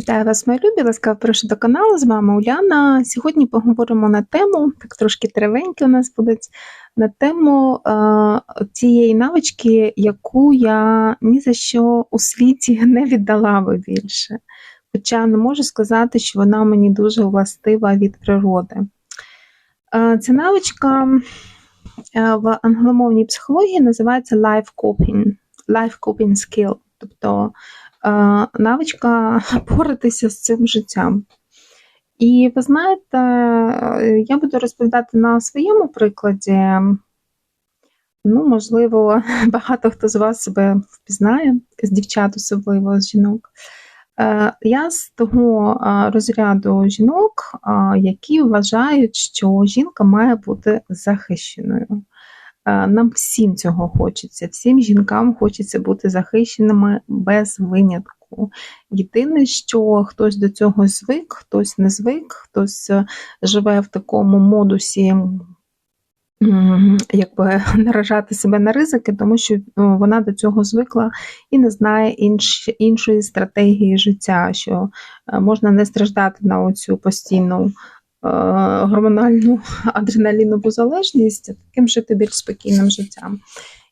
Вітаю вас, мої любі, ласкаво прошу до каналу. З вами Уляна. Сьогодні поговоримо на тему, так трошки тривенькі у нас будуть, на тему е, цієї навички, яку я ні за що у світі не віддала би більше. Хоча не можу сказати, що вона мені дуже властива від природи. Е, ця навичка е, в англомовній психології називається life coping, life coping skill. Тобто навичка боратися з цим життям. І ви знаєте, е, я буду розповідати на своєму прикладі. Ну, можливо, багато хто з вас себе впізнає, з дівчат, особливо з жінок. Е, я з того розряду жінок, які вважають, що жінка має бути захищеною. Нам всім цього хочеться, всім жінкам хочеться бути захищеними без винятку. Єдине, що хтось до цього звик, хтось не звик, хтось е, живе в такому модусі. Якби наражати себе на ризики, тому що вона до цього звикла і не знає інш, іншої стратегії життя, що е, можна не страждати на оцю постійну гормональну адреналінову залежність, таким жити більш спокійним життям.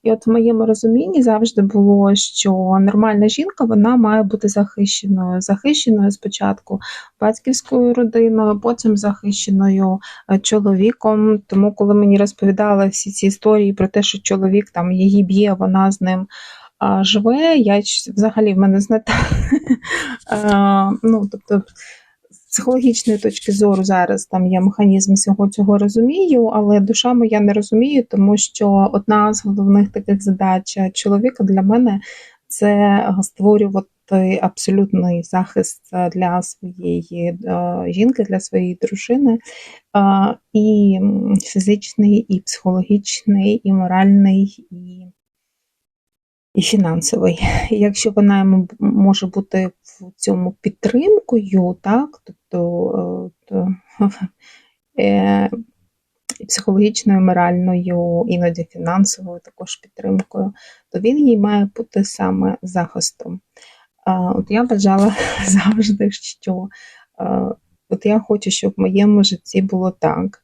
І от в моєму розумінні завжди було, що нормальна жінка вона має бути захищеною. Захищеною спочатку батьківською родиною, потім захищеною е, чоловіком. Тому, коли мені розповідали всі ці історії про те, що чоловік там її б'є, вона з ним живе, я взагалі в мене знаєте, ну, тобто психологічної точки зору зараз там є механізм всього цього розумію, але душа моя не розуміє, тому що одна з головних таких задач чоловіка для мене це створювати абсолютний захист для своєї е, жінки, для своєї дружини, і фізичний, і психологічний, і моральний, і фінансовий. Якщо вона може бути в цьому підтримкою, так, тобто то, е, психологічною, моральною, іноді фінансовою також підтримкою, то він їй має бути саме захистом. От я бажала завжди, що от я хочу, щоб в моєму житті було так.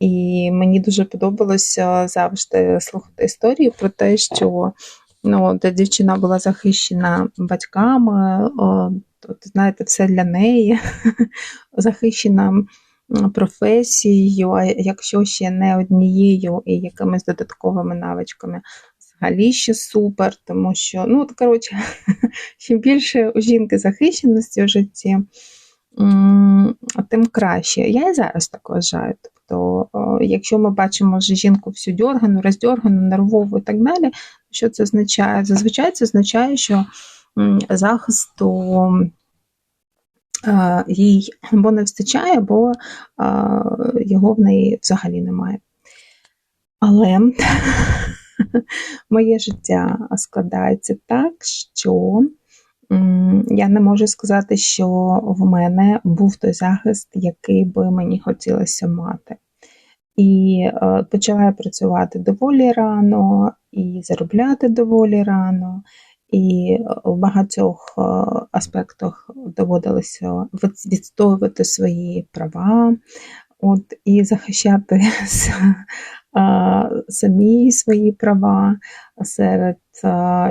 І мені дуже подобалося завжди слухати історії про те, що ну, де дівчина була захищена батьками, то, знаєте, все для неї, захищена професією, а якщо ще не однією і якимись додатковими навичками. Взагалі ще супер, тому що, ну, коротше, чим більше у жінки захищеності в житті, тим краще. Я і зараз так вважаю. Тобто, якщо ми бачимо жінку всю дьоргану, роздьоргану, нервову і так далі, що це означає? Зазвичай це означає, що захисту їй або не вистачає, або його в неї взагалі немає. Але моє життя складається так, що я не можу сказати, що в мене був той захист, який би мені хотілося мати. І е, почала працювати доволі рано, і заробляти доволі рано, і в багатьох е, аспектах доводилося відстоювати свої права, от, і захищати самі свої права серед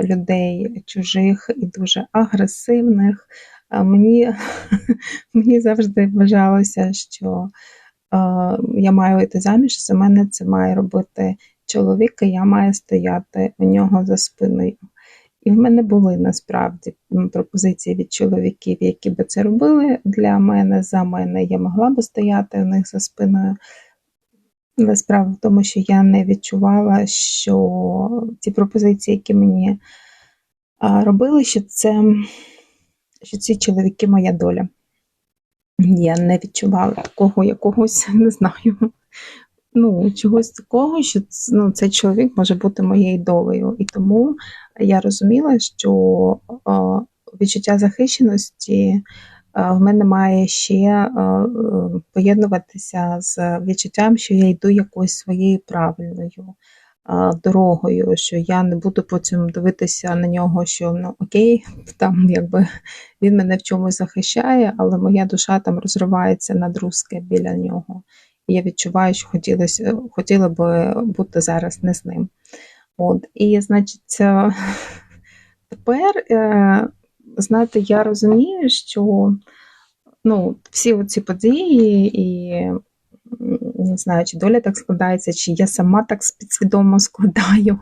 людей чужих і дуже агресивних. Мені мені завжди вважалося, що я маю йти заміж, за мене це має робити чоловік, і я маю стояти у нього за спиною. І в мене були насправді пропозиції від чоловіків, які би це робили для мене, за мене. Я могла би стояти у них за спиною. Але справа в тому, що я не відчувала, що ті пропозиції, які мені робили, що це що ці чоловіки моя доля. Я не відчувала такого якогось, не знаю, ну, чогось такого, що ну, цей чоловік може бути моєю долею. І тому я розуміла, що о, відчуття захищеності в мене має ще поєднуватися з відчуттям, що я йду якоюсь своєю правильною дорогою, що я не буду потім дивитися на нього, що ну окей, там якби він мене в чомусь захищає, але моя душа там розривається на друзки біля нього. І я відчуваю, що хотілося, хотіла би бути зараз не з ним. От, І, значить, тепер, е, знаєте, я розумію, що ну, всі ці події і не знаю, чи доля так складається, чи я сама так підсвідомо складаю,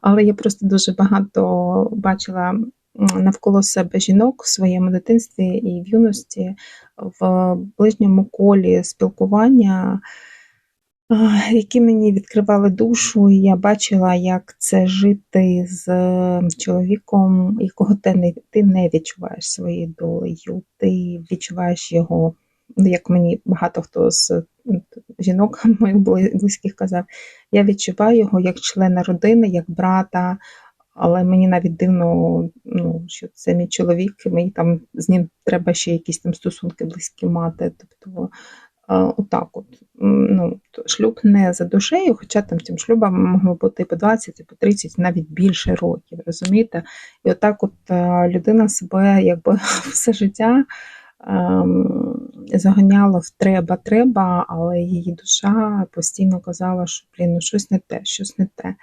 але я просто дуже багато бачила навколо себе жінок в своєму дитинстві і в юності в ближньому колі спілкування. Які мені відкривали душу, і я бачила, як це жити з чоловіком, якого ти не ти не відчуваєш своєю долею, ти відчуваєш його Ну, як мені багато хто з жінок моїх близьких казав, я відчуваю його як члена родини, як брата, але мені навіть дивно, ну, що це мій чоловік, і мені там з ним треба ще якісь там стосунки близькі мати. Тобто отак от. Ну, Шлюб не за душею, хоча там цим шлюбам могло бути по 20, по 30, навіть більше років, розумієте? І отак от людина себе якби все життя. Ем, заганяла в треба, треба, але її душа постійно казала, що блін, ну щось не те, щось не те.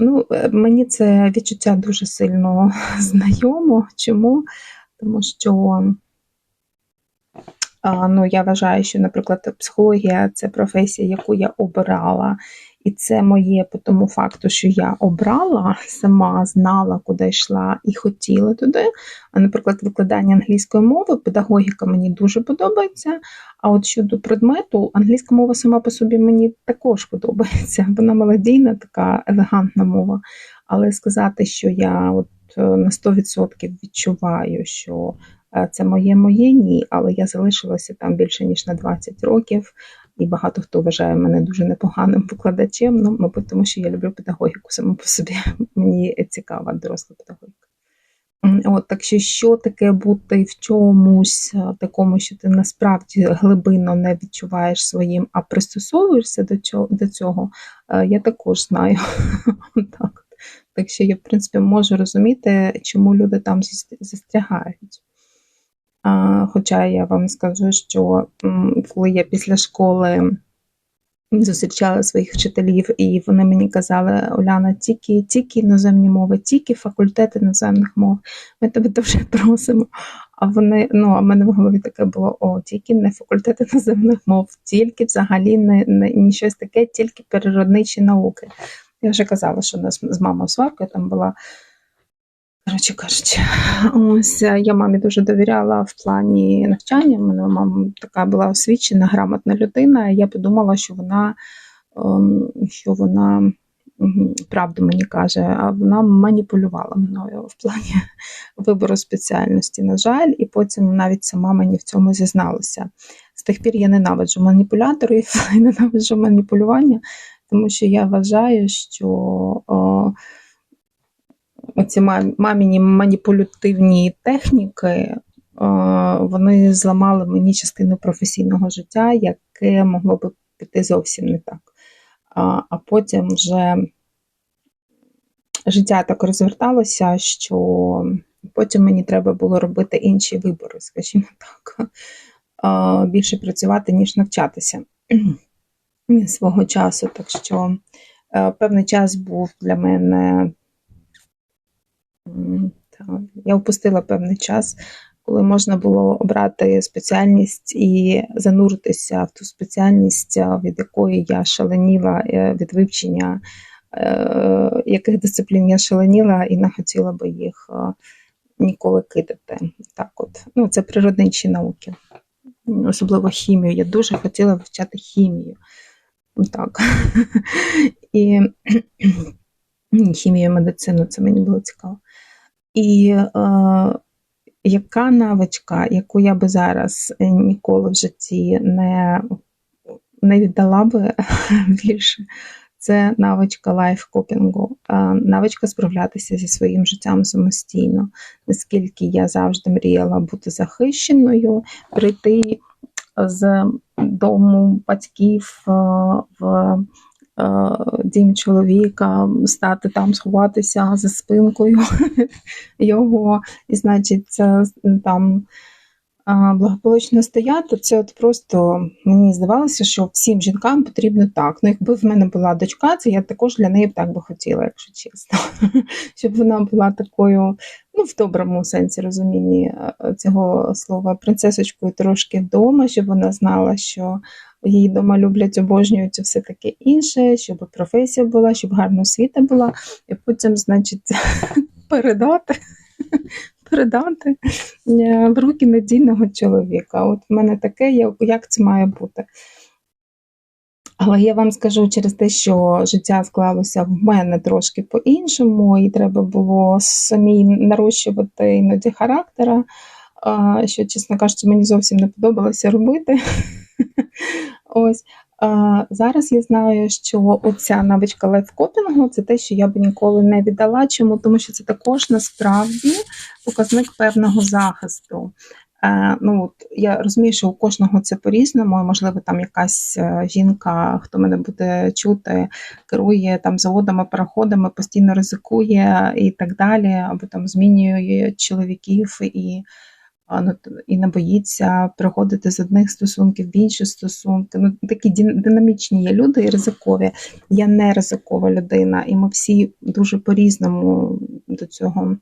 Ну, е, Мені це відчуття дуже сильно знайомо. Чому? Тому що ну, я вважаю, що, наприклад, психологія це професія, яку я обирала, і це моє по тому факту, що я обрала сама, знала, куди йшла і хотіла туди. А, наприклад, викладання англійської мови, педагогіка мені дуже подобається. А от щодо предмету, англійська мова сама по собі мені також подобається. Вона мелодійна, така елегантна мова. Але сказати, що я от е, на 100% відчуваю, що е, це моє моє ні, але я залишилася там більше ніж на 20 років і багато хто вважає мене дуже непоганим викладачем. Ну, мабуть, тому що я люблю педагогіку саму по собі. Мені цікава доросла педагогіка. От, Так що, що таке бути в чомусь такому, що ти насправді глибинно не відчуваєш своїм, а пристосовуєшся до цього, до цього я також знаю. так що я, в принципі, можу розуміти, чому люди там застрягають. Хоча я вам скажу, що коли я після школи зустрічала своїх вчителів, і вони мені казали, Оляна, тільки тільки іноземні мови, тільки факультет іноземних мов, ми тебе дуже просимо. А вони, ну, а в мене в голові таке було: о, тільки не факультет іноземних мов, тільки взагалі не, не, не щось таке, тільки природничі науки. Я вже казала, що у нас з мамою сварка там була. Коротше кажучи, ось е, я мамі дуже довіряла в плані навчання. Мене мама така була освічена, грамотна людина. Я подумала, що вона ем, що вона правду мені каже, а вона маніпулювала мною в плані вибору спеціальності, на жаль, і потім навіть сама мені в цьому зізналася. З тих пір я ненавиджу маніпуляторів і ненавиджу маніпулювання, тому що я вважаю, що. Оці маміні маніпулятивні техніки, вони зламали мені частину професійного життя, яке могло би піти зовсім не так. А потім вже життя так розверталося, що потім мені треба було робити інші вибори, скажімо так, більше працювати, ніж навчатися свого часу. Так що певний час був для мене я впустила певний час, коли можна було обрати спеціальність і зануритися в ту спеціальність, від якої я шаленіла е, від вивчення, е, яких дисциплін я шаленіла і не хотіла би їх ніколи кидати. Так от. Ну, Це природничі науки, особливо хімію. Я дуже хотіла вивчати хімію. Так. І хімію, медицину, це мені було цікаво. І е, яка навичка, яку я би зараз ніколи в житті не не віддала би більше, це навичка лайфкопінгу, навичка справлятися зі своїм життям самостійно, наскільки я завжди мріяла бути захищеною, прийти з дому батьків е, в дім чоловіка, стати там, сховатися за спинкою його, і, значить, там благополучно стояти, це от просто мені здавалося, що всім жінкам потрібно так. Ну, якби в мене була дочка, це я також для неї так би хотіла, якщо чесно. Щоб вона була такою, ну, в доброму сенсі розумінні е, цього слова, принцесочкою трошки вдома, щоб вона знала, що її вдома люблять, обожнюють все таке інше, щоб професія була, щоб гарна освіта була, і потім, значить, передати передати е, в руки надійного чоловіка. От в мене таке, як це має бути. Але я вам скажу через те, що життя склалося в мене трошки по-іншому, і треба було самій нарощувати іноді характера, що, чесно кажучи, мені зовсім не подобалося робити. Ось. Зараз я знаю, що оця навичка лайфкопінгу це те, що я б ніколи не віддала. Чому? Тому що це також насправді показник певного захисту. Е, ну, от, Я розумію, що у кожного це по-різному, можливо, там якась е, жінка, хто мене буде чути, керує там заводами, переходами, постійно ризикує і так далі, або там змінює чоловіків і і не боїться приходити з одних стосунків в інші стосунки. Ну, Такі динамічні є люди і ризикові. Я не ризикова людина, і ми всі дуже по-різному до цього,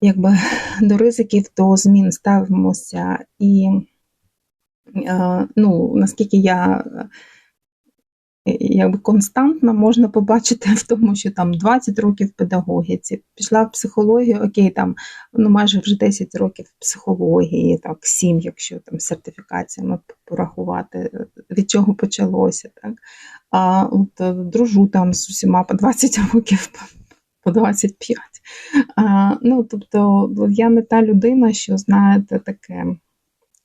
якби до ризиків, до змін ставимося. І ну, наскільки я якби константно можна побачити в тому, що там 20 років в педагогіці, пішла в психологію, окей, там ну майже вже 10 років в психології, так, 7, якщо там сертифікаціями порахувати, від чого почалося. так. А от е, дружу там з усіма по 20 років, по 25. А, Ну, тобто, я не та людина, що, знаєте, таке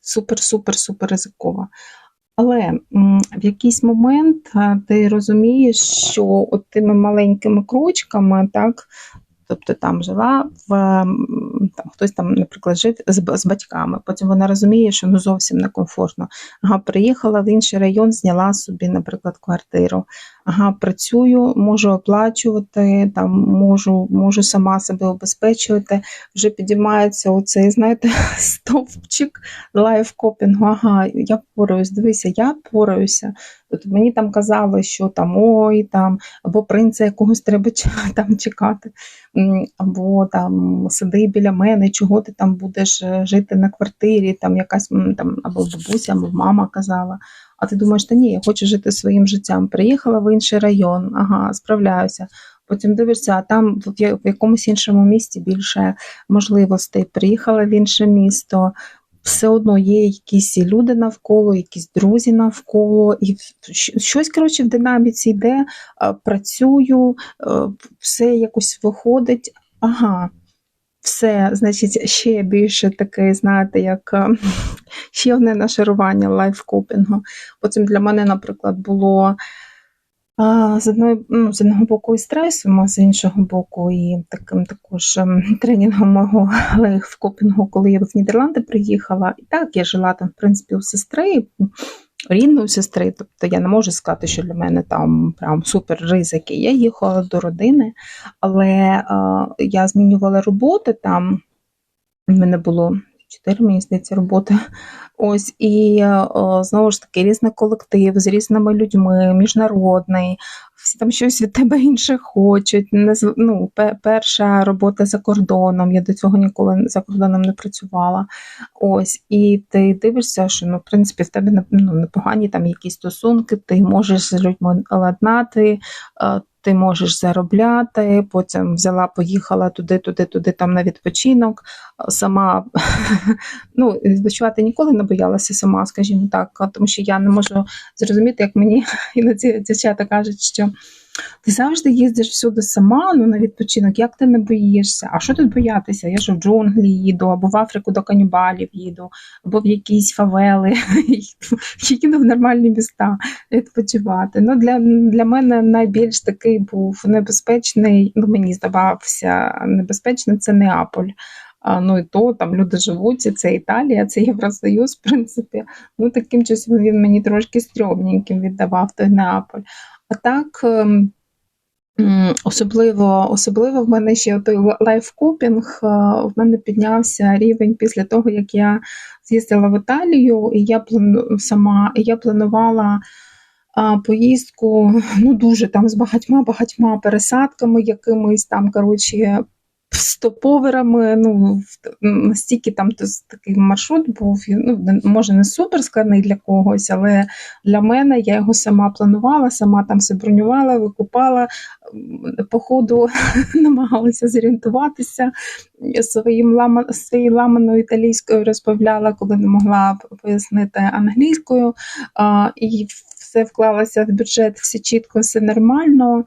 супер-супер-супер ризикова. Але в якийсь момент ти розумієш, що от тими маленькими крочками, так, тобто там жила в там хтось там, наприклад, жив з, з батьками. Потім вона розуміє, що ну зовсім некомфортно. Ага, приїхала в інший район, зняла собі, наприклад, квартиру. Ага, працюю, можу оплачувати, там можу можу сама себе обезпечувати. Вже підіймається оцей, знаєте, стовпчик лайфкопінгу. Ага, я впораюсь, дивися, я впораюся. От мені там казали, що там ой, там, або принца якогось треба там чекати, або там сиди біля мене, чого ти там будеш е, жити на квартирі, там якась там або бабуся, або мама казала. А ти думаєш, та ні, я хочу жити своїм життям. Приїхала в інший район, ага, справляюся. Потім дивишся, а там в якомусь іншому місті більше можливостей. Приїхала в інше місто, все одно є якісь люди навколо, якісь друзі навколо, і щось коротше в динаміці йде, працюю, все якось виходить. Ага, все, значить, ще більше таке, знаєте, як ще одне нашарування лайфкопінгу. Потім для мене, наприклад, було. З одної, ну, з одного боку і стресом, а з іншого боку, і таким також ем, тренінгом мого лайфкопінгу, коли я в Нідерланди приїхала. І так, я жила там, в принципі, у сестри, рідної сестри. Тобто я не можу сказати, що для мене там прям супер ризики. Я їхала до родини, але е, я змінювала роботи там. У мене було чотири здається, роботи. Ось і знову ж таки різний колектив з різними людьми, міжнародний, всі там щось від тебе інше хочуть. Ну, Перша робота за кордоном. Я до цього ніколи за кордоном не працювала. Ось, І ти дивишся, що ну, в принципі в тебе ну, непогані там якісь стосунки, ти можеш з людьми ладнати ти можеш заробляти, потім взяла, поїхала туди, туди, туди, там на відпочинок. Сама ну, відпочивати ніколи не боялася сама, скажімо так, тому що я не можу зрозуміти, як мені іноді дівчата кажуть, що. Ти завжди їздиш всюди сама, ну на відпочинок, як ти не боїшся? А що тут боятися? Я ж в джунглі їду, або в Африку до канібалів їду, або в якісь фавели, їду в нормальні міста відпочивати. Ну, Для для мене найбільш такий був небезпечний, ну мені здавався, небезпечним це Неаполь. А, Ну і то там люди живуть, це Італія, це Євросоюз, в принципі. Ну таким часом він мені трошки стрьомненьким віддавав той Неаполь. А так. Ем, особливо особливо в мене ще той лайфкопінг, е, в мене піднявся рівень після того, як я з'їздила в Італію, і я плану, сама я планувала поїздку ну дуже там з багатьма-багатьма пересадками, якимись там, коротше, стоповерами, ну настільки там такий маршрут був, ну може не супер складний для когось, але для мене я його сама планувала, сама там все бронювала, викупала, по ходу намагалася зорієнтуватися своїм лама, своєю ламаною італійською розповідала, коли не могла пояснити англійською, а, і все вклалося в бюджет, все чітко, все нормально.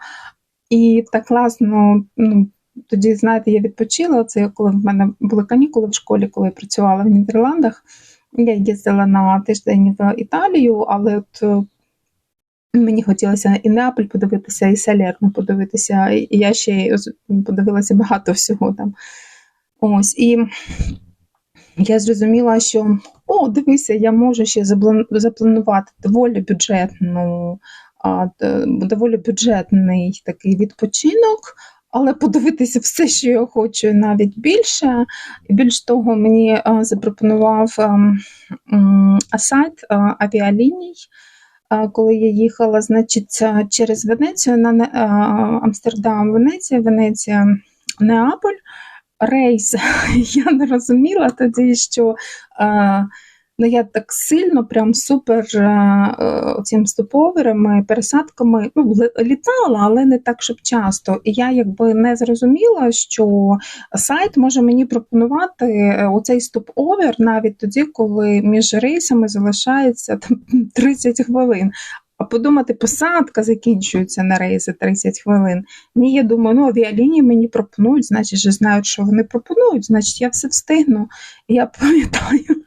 І так класно, ну, тоді, знаєте, я відпочила. Це коли в мене були канікули в школі, коли я працювала в Нідерландах. Я їздила на тиждень в Італію, але от е, мені хотілося і Неаполь подивитися, і Салерно подивитися, і я ще подивилася багато всього там. Ось, І я зрозуміла, що о, дивися, я можу ще запланувати доволі бюджетну, доволі бюджетний такий відпочинок але подивитися все, що я хочу, навіть більше. Більш того, мені е, запропонував ем, сайт е, авіаліній. Е, коли я їхала, значить, через Венецію на Амстердам, Венеція, Венеція, Неаполь. Рейс я не розуміла тоді, що Ну, я так сильно, прям супер е, цим стоповерами, пересадками ну, літала, але не так, щоб часто. І я якби не зрозуміла, що сайт може мені пропонувати е, оцей стоп-овер навіть тоді, коли між рейсами залишається там 30 хвилин. А подумати, посадка закінчується на рейси 30 хвилин. Ні, я думаю, ну авіалінії мені пропонують, значить, вже знають, що вони пропонують, значить, я все встигну. Я пам'ятаю,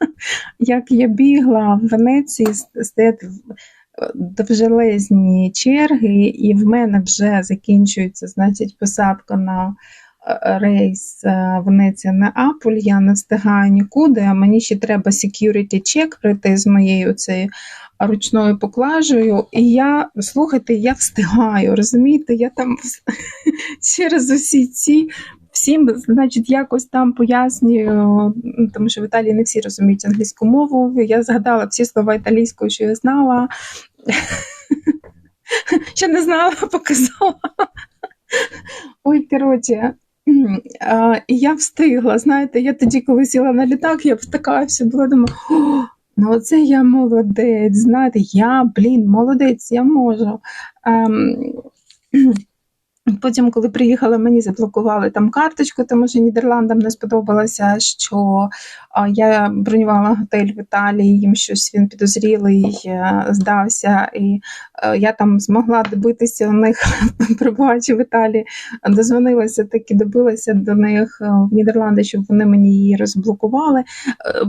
як я бігла в Венеції, стоять довжелезні черги, і в мене вже закінчується значить, посадка на е, рейс е, Венеція на Аполь. Я не встигаю нікуди, а мені ще треба security check пройти з моєю цією ручною поклажею, і я, слухайте, я встигаю, розумієте, я там через усі ці. Всім, значить, якось там пояснюю, ну, тому що в Італії не всі розуміють англійську мову. Я згадала всі слова італійською, що я знала. Що не знала, показала. Ой, коротше, і я встигла. Знаєте, я тоді, коли сіла на літак, я така вся була, думаю, Ну, оце я молодець. Знаєте, я, блін, молодець, я можу. Ем, Потім, коли приїхала, мені заблокували там карточку, тому що Нідерландам не сподобалося, що я бронювала готель в Італії, їм щось він підозрілий, е, здався, і е, я там змогла добитися у них, перебуваючи в Італії, дозвонилася таки, добилася до них е, в Нідерланди, щоб вони мені її розблокували.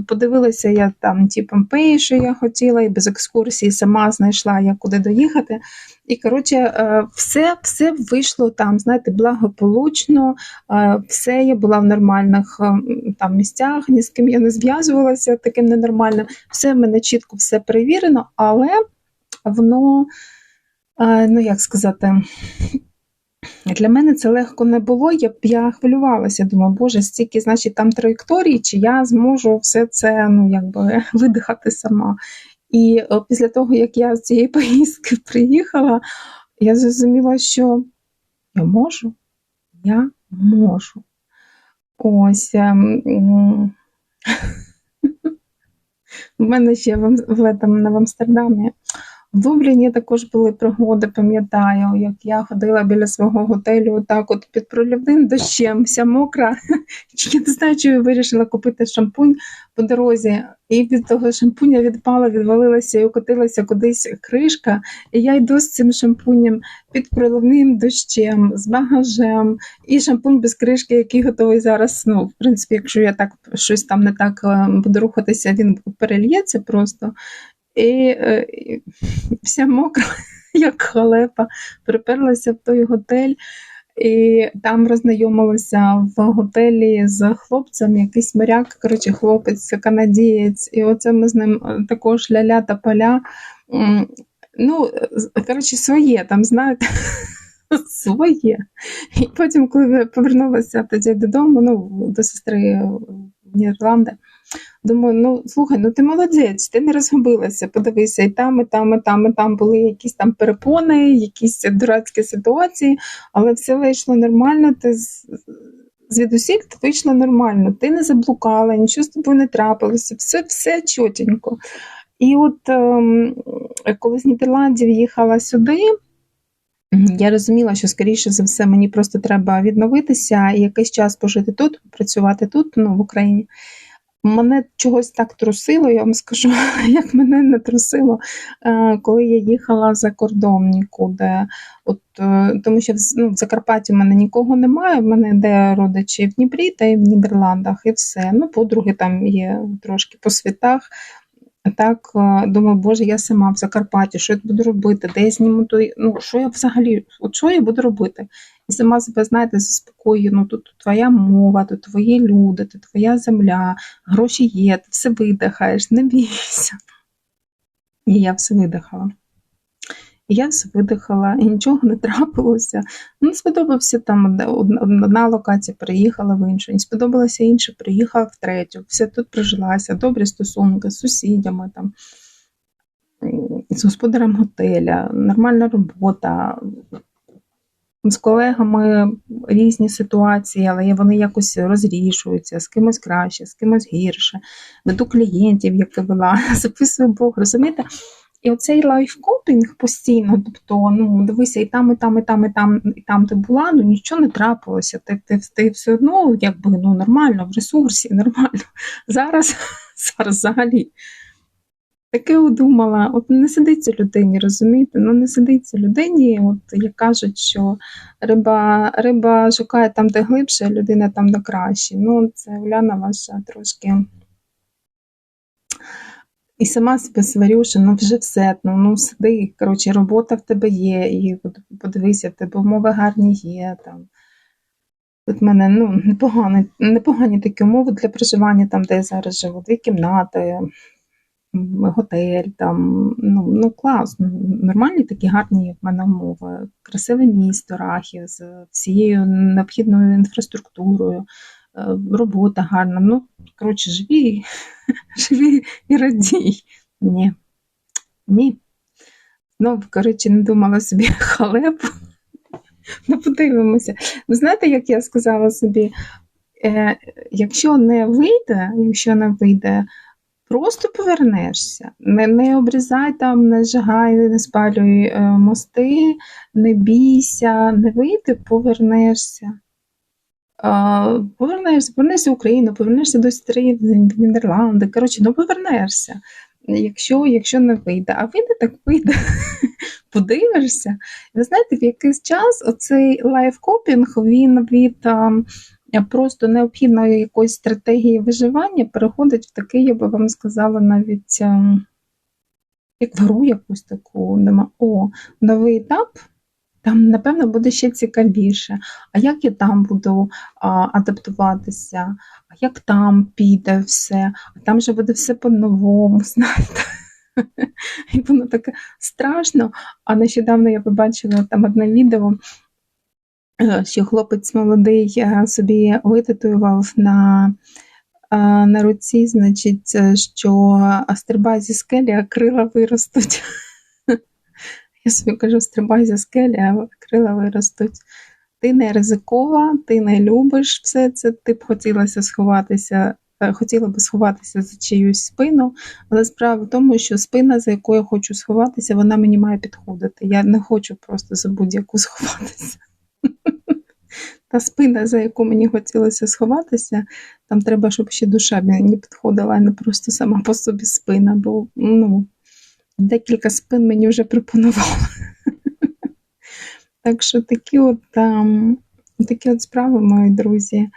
Подивилася я там ті Помпеї, що я хотіла, і без екскурсії сама знайшла, як куди доїхати. І, коротше, е, все все вийшло там, знаєте, благополучно, е, все я була в нормальних е, там місцях, ні з ким я не зв'язувалася таким ненормальним. Все в мене чітко все перевірено, але воно, ну як сказати, для мене це легко не було. Я я хвилювалася. Думаю, боже, стільки, значить, там траєкторії, чи я зможу все це ну, якби видихати сама. І після того, як я з цієї поїздки приїхала, я зрозуміла, що я можу, я можу. Ось. У мене ще в, в, в, в Амстердамі в Дубліні також були пригоди, пам'ятаю, як я ходила біля свого готелю, так от під проливним дощем, вся мокра. Я не знаю, чи вирішила купити шампунь по дорозі, і від того шампуня відпала, відвалилася і укотилася кудись кришка. І я йду з цим шампунем під проливним дощем, з багажем, і шампунь без кришки, який готовий зараз. Ну, в принципі, якщо я так щось там не так е, буду рухатися, він перельється просто. Е, і вся мокра, як халепа, приперлася в той готель. І там роззнайомилася в готелі з хлопцем, якийсь моряк, коротше, хлопець, канадієць. І оце ми з ним також ля-ля та поля. Ну, коротше, своє там, знаєте, своє. І потім, коли повернулася тоді додому, ну, до сестри в Нідерланди, думаю, ну слухай, ну ти молодець, ти не розгубилася, подивися, і там, і там, і там, і там були якісь там перепони, якісь дурацькі ситуації, але все вийшло нормально, ти звідусіль ти вийшло нормально, ти не заблукала, нічого з тобою не трапилося, все все чотенько. І от ем, коли з Нідерландів їхала сюди, я розуміла, що, скоріше за все, мені просто треба відновитися і якийсь час пожити тут, працювати тут, ну, в Україні. Мене чогось так трусило, я вам скажу, як мене не трусило, е, коли я їхала за кордон нікуди. От, е, Тому що ну, в Закарпатті в мене нікого немає, в мене де родичі в Дніпрі та й в Нідерландах, і все. Ну, подруги там є трошки по світах. Так, е, думаю, боже, я сама в Закарпатті, що я буду робити, де я зніму той, ну, що я взагалі, от що я буду робити? І сама себе, знаєте, заспокоює, ну тут твоя мова, тут твої люди, тут твоя земля, гроші є, ти все видихаєш, не бійся. І я все видихала. І я видихала, і нічого не трапилося. Ну, сподобався там одна локація, приїхала в іншу, не сподобалася інша, приїхала в третю. Все тут прижилася, добрі стосунки з сусідями, там, з господарем готеля, нормальна робота. З колегами різні ситуації, але вони якось розрішуються, з кимось краще, з кимось гірше. Веду клієнтів, як вела, записую Бог, розумієте? І оцей лайфкопінг постійно, тобто, ну, дивися, і там, і там, і там, і там, і там ти була, ну нічого не трапилося. Ти ти, ти все одно, якби ну, нормально, в ресурсі, нормально. Зараз, зараз взагалі. Таке удумала, от не сидиться людині, розумієте? Ну не сидиться людині, от як кажуть, що риба риба шукає там, де глибше, людина там де краще. Ну, це Уляна ваша трошки. І сама себе сварю, що ну вже все, ну ну сиди, коротше, робота в тебе є, і подивися, в тебе умови гарні є. там. Тут в мене ну, непогані, непогані такі умови для проживання, там, де я зараз живу, дві кімнати, готель, там, ну ну клас, нормальні такі гарні в мене умови. Красиве місто, Рахів з всією необхідною інфраструктурою. Е, робота гарна. Ну, коротше, живі, живі і радій. Ні. Ні. Ну, коротше, не думала собі халепу. Ну, подивимося. Ви знаєте, як я сказала собі, е, якщо не вийде, якщо не вийде, просто повернешся. Не не обрізай там, не жигай, не спалюй е, мости, не бійся, не вийде, повернешся. Повернешся, повернешся в Україну, повернешся до сестри в Нідерланди. Коротше, ну повернешся, якщо якщо не вийде. А вийде, так вийде. Подивишся. Ви знаєте, в якийсь час оцей лайфкопінг він від просто необхідної якоїсь стратегії виживання переходить в такий, я би вам сказала, навіть а, як гру якусь таку. Нема. О, новий етап. Там, напевно, буде ще цікавіше. А як я там буду а, адаптуватися, а як там піде все, а там же буде все по-новому, знаєте. І воно таке страшно. А нещодавно я побачила там одне відео, е, що хлопець молодий е, собі витатуював на на руці, значить, е, що стрибай зі скелі, а крила виростуть. Я собі кажу, стрибай за скелі, а крила виростуть. Ти не ризикова, ти не любиш все це, ти б хотілося сховатися, е, хотіла б сховатися за чиюсь спину, але справа в тому, що спина, за якою я хочу сховатися, вона мені має підходити. Я не хочу просто за будь-яку сховатися. Та спина, за яку мені хотілося сховатися, там треба, щоб ще душа мені підходила, а не просто сама по собі спина. Бо ну, декілька спин мені вже пропонували. Так що такі от um, такі от справи, мої друзі,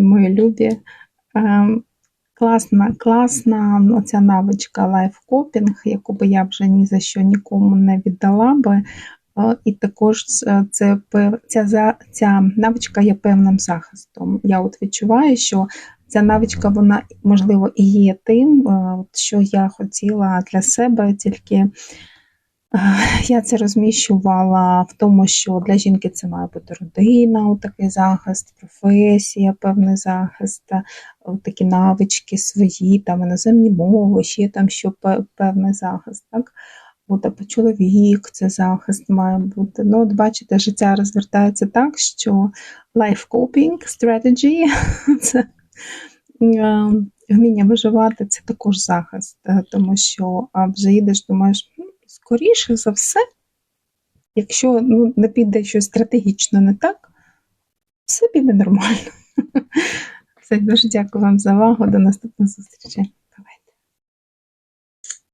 мої любі. Um, класна класна оця навичка лайфкопінг, яку би я вже ні за що нікому не віддала би. І також це, ця ця навичка є певним захистом. Я от відчуваю, що Ця навичка, вона, можливо, і є тим, е, що я хотіла для себе, тільки Я це розміщувала в тому, що для жінки це має бути родина, такий захист, професія, певний захист, такі навички свої, там іноземні мови, ще там що певний захист. Так? От, або чоловік, це захист має бути. Ну, от бачите, життя розвертається так, що life coping strategy це вміння виживати це також захист, е, тому що вже їдеш, думаєш, скоріше за все, якщо ну, не піде щось стратегічно не так, все піде нормально. Все, дуже дякую вам за увагу. До наступних зустрічей.